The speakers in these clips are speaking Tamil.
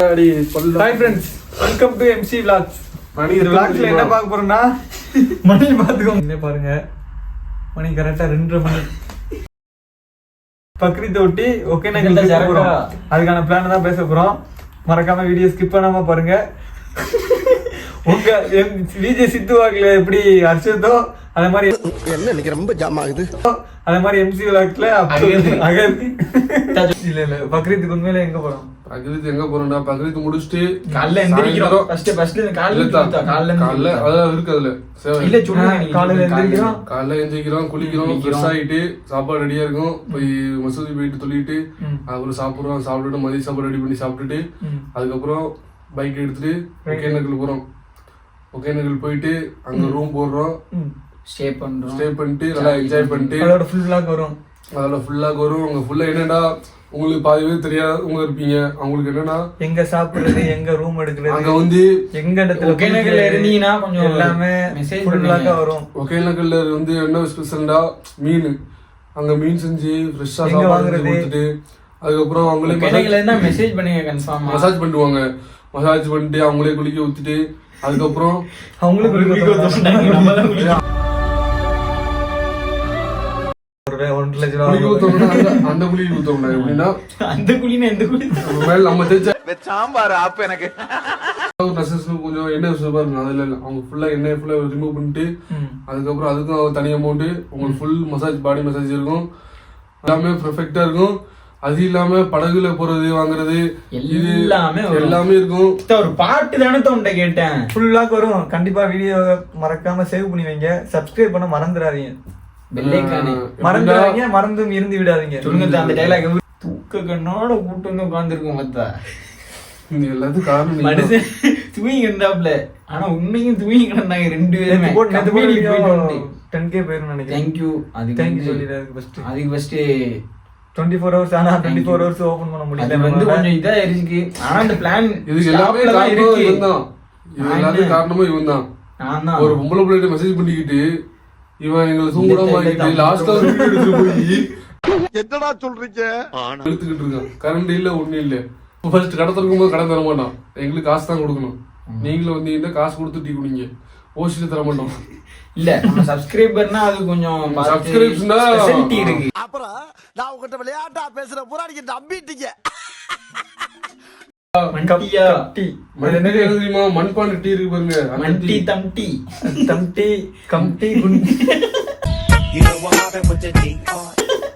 Hi friends welcome to MC vlogs Mani விளாக்ஸ்ல என்ன? பார்க்க போறோம்னா? மணி பார்த்துக்கோங்க. பாருங்க. மணி கரெக்டா ரெண்டரை மணி. ஒட்டி ஓகே. போறோம். அதுக்கான பிளான் தான் பேச போறோம். மறக்காம வீடியோ ஸ்கிப் பண்ணாம பாருங்க. உங்க விஜய் சித்து வாக்குல எப்படி அடிச்சதோ அதே மாதிரி என்ன இன்னைக்கு ரொம்ப ஜாம் ஆகுது? அதே மாதிரி எம்சி விளாக்ல அகதி. இல்ல இல்ல பக்ரீத்துக்கு உண்மையில எங்க போறோம் பக்ரீத் எங்க போறோம்டா பக்ரீத் முடிச்சுட்டு காலைல எந்திரிக்கிறோம் ஃபர்ஸ்ட் ஃபர்ஸ்ட் காலைல காலைல காலைல. அதான் இருக்கு அதுல. இல்ல சொல்லுங்க காலையில சொல்லுங்க, எந்திரிக்கிறோம். காலைல எந்திரிக்கிறோம் குளிக்கிறோம். ஃப்ரெஷ் ஆயிட்டு சாப்பாடு ரெடியா இருக்கும் போய் மசூதி போயிட்டு ம். அப்புறம் சாப்பிடுறோம் சாப்பிட்டுட்டு மதிய சாப்பாடு ரெடி பண்ணி சாப்பிட்டுட்டு. அதுக்கப்புறம் பைக் எடுத்துட்டு ஒகேனக்கல் போறோம் ஒகேனக்கல் போயிட்டு அங்க ரூம் போடுறோம். ஸ்டே பண்றோம். ஸ்டே பண்ணிட்டு நல்லா என்ஜாய் பண்ணிட்டு அதோட ஃபுல் விளாக் வரும். அதுல ஃபுல்லா வரும். அங்க ஃபுல்லா என்னடா உங்களுக்கு பாதி பேர் தெரியாதவங்க இருப்பீங்க. அவங்களுக்கு என்னன்னா எங்க சாப்பிடுறது எங்க ரூம் அங்க எடுக்கிறது வந்து எங்க இடத்துல ஒகேனக்கல்ல இருந்தீங்கன்னா கொஞ்சம் எல்லாமே vlog ஆ வரும். ஒகேனக்கல்ல வந்து என்ன ஸ்பெஷல்டா மீன். அங்க மீன் செஞ்சு ஃப்ரெஷ்ஷா சாப்பாடு? கொடுத்துட்டு அதுக்கப்புறம் அவங்களே ஒகேனக்கல்ல இருந்தா மெசேஜ் பண்ணுங்க கன்ஃபார்மா மசாஜ் பண்ணுவாங்க. மசாஜ் பண்ணிட்டு அவங்களே குளிக்க ஊத்திட்டு அதுக்கப்புறம் அவங்களுக்கு லட்சம் ஊத்தோம்னா அந்த- ஊத்தோம்னா எப்படின்னா அந்த குழினா எந்த குழி? நம்ம மேல நம்ம தேய்ச்ச சாம்பார் ஆப்பு எனக்கு. கொஞ்சம் எண்ணெய் பாருங்க. அதுல இல்ல அவங்க ஃபுல்லா எண்ணெய் ஃபுல்லா ரிமூவ் பண்ணிட்டு. அதுக்கப்புறம் அதுக்கும் தனி அமௌண்ட் உங்களுக்கு ஃபுல் மசாஜ் பாடி மசாஜ் இருக்கும். எல்லாமே பெர்ஃபெக்டா இருக்கும். அது இல்லாம படகுல போறது வாங்குறது இது எல்லாமே. எல்லாமே இருக்கும். ஒரு பாட்டு தானே உன்ட்ட கேட்டேன். Vlog வரும். கண்டிப்பா வீடியோ மறக்காம சேவ் பண்ணி வைங்க. சப்ஸ்கிரைப் பண்ண மறந்துடாதீங்க. மறந்துடாதீங்க மறந்தும் இருந்து விடாதீங்க. சொல்லுங்க அந்த டைலாக் தூக்க கண்ணோட கூட்டு வந்து உட்காந்துருக்கும் மத்தா இது எல்லாத்துக்கும் காரணம். மனுஷன் தூங்கி இருந்தாப்ல ஆனா உண்மையும் தூங்கி கிடந்தாங்க ரெண்டு பேருமே. டென் கே போயிரும் நினைக்கிறேன். தேங்க்யூ அதுக்கு தேங்க்யூ சொல்லிடுறதுக்கு ஃபர்ஸ்ட் அதுக்கு ஃபர்ஸ்ட் டுவெண்ட்டி ஃபோர் ஹவர்ஸ் ஆனா டுவெண்ட்டி ஃபோர் ஹவர்ஸ் ஓபன் பண்ண அது முடியல வந்து நம்மளால. கொஞ்சம் இதா இருக்கு ஆனா அந்த பிளான் எல்லாமே காரணம் இவன் தான் இது? காரணமும் இவன் தான் நான் தான். ஒரு பொம்பளை பிள்ளைகிட்ட மெசேஜ் பண்ணிக்கிட்டு இவன் எங்களை தூங்கடாம இல்ல, லாஸ்டா ஒரு வீடியோ எடுத்துட்டு போய் என்னடா சொல்றீங்க? எடுத்துக்கிட்டு இருக்கான். கரண்ட் இல்ல ஒண்ணும் இல்ல. ஃபர்ஸ்ட் கடை திறக்கும் போது கடை தர மாட்டான். எங்களுக்கு காசு தான் கொடுக்கணும். நீங்களும் வந்தீங்கன்னா காசு கொடுத்து டீ குடிங்க. ஓசில தர மாட்டோம். இல்ல நம்ம சப்ஸ்கிரைபர்னா அது கொஞ்சம் இருக்கு. அப்புறம் நான் உங்ககிட்ட விளையாட்டா பேசுற புறாடிக்கு நம்பிட்டீங்க மண்டியா டீ மண் டீ எது தெரியுமா மண்பானை டீ. இருக்கு பாருங்க. மண்டி. தம்டி தம்டி கம்டி குண்டி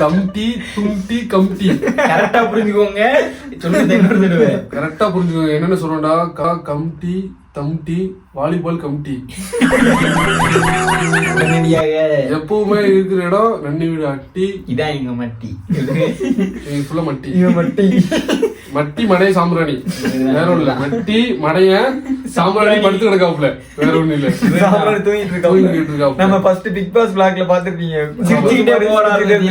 தம் டீ. தும் டீ கம் டீ. கரெக்டா புரிஞ்சுக்கோங்க. சொல்லுங்க கரெக்டா புரிஞ்சுக்கோங்க. என்னென்ன சொல்றேன்டா கா கம் டீ தம் டீ வாலிபால் கம் டீ. உடனடியாக எப்பவுமே இருக்கிற இடம் நன்னி வீடு? அட்டி இதான் எங்க மட்டி. ஃபுல்லா மட்டி. மட்டி. மட்டி மடைய சாம்பிராணி. வேற இல்ல. மட்டி மடைய சாம்பிராணி படுத்து கிடக்காப்புல. வேற ஒண்ணும் இல்ல. சாப்பிட தூங்கிட்டு இருக்காப்புல. நம்ம ஃபர்ஸ்ட் பிக் பாஸ் பிளாக்ல பாத்துருப்பீங்க சிரிச்சுக்கிட்டே போறாரு இருக்கு.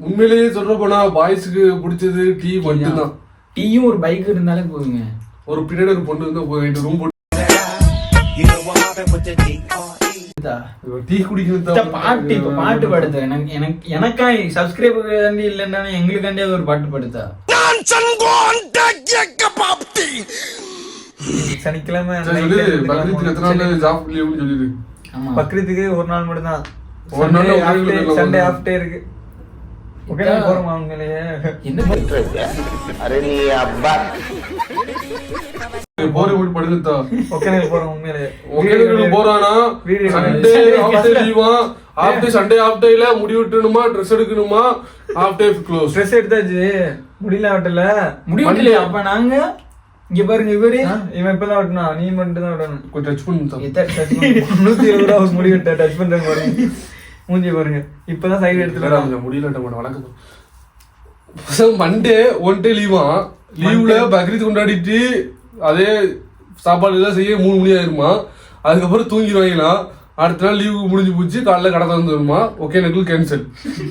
உண்மையிலேயே சொல்ற போனா பாய்ஸ்க்கு பிடிச்சது டீ மட்டும்தான். டீயும் ஒரு பைக் இருந்தாலே போதுங்க. ஒரு பின்னாடி ஒரு பொண்ணு இருந்தா போதும். ரூம் போட்டு தான் பாட்டு இப்ப பாட்டு பாடுத்த எனக்கு எனக்கு எனக்கா சப்ஸ்கிரைபர் இல்லைன்னா எங்களுக்காண்டி ஒரு பாட்டு பாடுத்தா சனிக்கிழமை. பக்ரீத்துக்கு ஒரு நாள் மட்டும் தான் ஒரு நாள் ஒரே நாள் இல்ல, சண்டே ஆஃப் டே இருக்கு. நான் போறோமா உண்மையிலேயே என்ன அரே நீ அப்பா. போரை போட்டு படுத்துட்டா நான் போறோம் உண்மையிலேயே ஒகேனக்கல் போறானா? Video Sunday Sunday off day லீவா ஆஃப் டே சண்டே ஆஃப் டேல முடி விட்டணுமா? ட்ரெஸ் எடுக்கணுமா? ஆஃப் டே க்ளோஸ் எடுத்தாச்சு. முடியல விட்டல முடிவு அப்ப நாங்க இங்க பாருங்க இவரு. இவன் இப்பதான் விட்டனா நீ மட்டும் தான் விடணும் கொஞ்சம் டச் பண்ணு நூத்தி இருபது ரூபா முடி விட்ட டச் பண்றேன் பாருங்க. மூஞ்சி பாருங்க. இப்பதான் சைடு எடுத்து கொஞ்சம் முடியல வணக்கம். மண்டே ஒன் டே லீவா லீவ்ல பக்ரீத் கொண்டாடிட்டு அதே சாப்பாடு எல்லாம் செய்ய மூணு மணி ஆயிருமா? அதுக்கப்புறம் தூங்கிடுவாங்களாம் அடுத்த நாள் லீவு முடிஞ்சு போச்சு காலைல கடை திறந்து வருமா ஓகே நெக்கில் கேன்சல்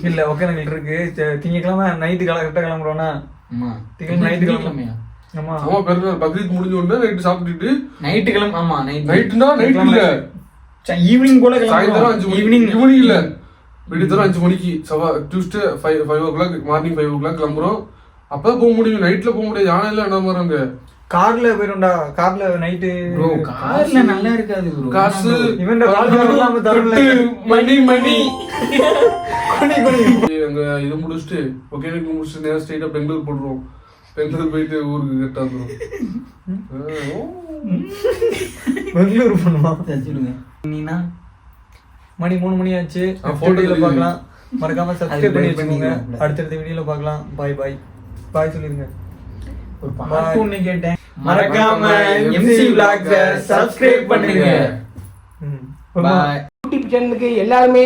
இல்ல ஓகே நாங்கள் இருக்கு. சரி, திங்கட்கிழமை நைட்டு கிளம்ப கரெக்டா கிளம்புறோம்னா? ஆமா திங்கள் நைட்டு திங்கட்கிழமையா? ஆமா. ஆமா பெருநாள் பக்ரீத் முடிஞ்ச உடனே நைட்டு சாப்பிட்டுட்டு நைட்டு கிளம்பு ஆமா நைட் நைட்டுனா நைட் இல்ல. ஈவினிங் கூட சாயந்தரம் அஞ்சு ஈவினிங் ஈவினிங் இல்ல. விடியத்தரம் அஞ்சு மணிக்கு. செவ்வாய் Tuesday five five o'clock morning five o'clock கிளம்புறோம். அப்பதான் போக முடியும். நைட்ல போக முடியாது. யானை எல்லாம் என்ன மாதிரி அங்க கார்ல போயிரும்டா. கார்ல நைட்டு Bro, கார்ல நல்லா இருக்காது ப்ரோ காசு இவன்ட காசு இல்லாம தரல. மணி மணி. குனி, குனி. அங்க இது முடிச்சுட்டு ஒகேனக்கல் முடிச்சுட்டு நேரம் ஸ்ட்ரைட்டா பெங்களூர் போடுறோம் பெங்களூர் போயிட்டு ஊருக்கு வந்துடும் பெங்களூர் பண்ணுமா? சொல்லுங்க. நீனா? மணி மூணு மணி ஆச்சு. தெரியுது. பார்க்கலாம். மறக்காம சப்ஸ்கிரைப் பண்ணி வச்சுக்கோங்க. அடுத்தடுத்த வீடியோல பார்க்கலாம். பாய் பாய் பாய் சொல்லிருங்க. ஒரு. பாட்டு ஒண்ணு கேட்டேன். மறக்காம MC Vlogs அ subscribe பண்ணுங்க. பாய் யூடியூப் சேனலுக்கு எல்லாருமே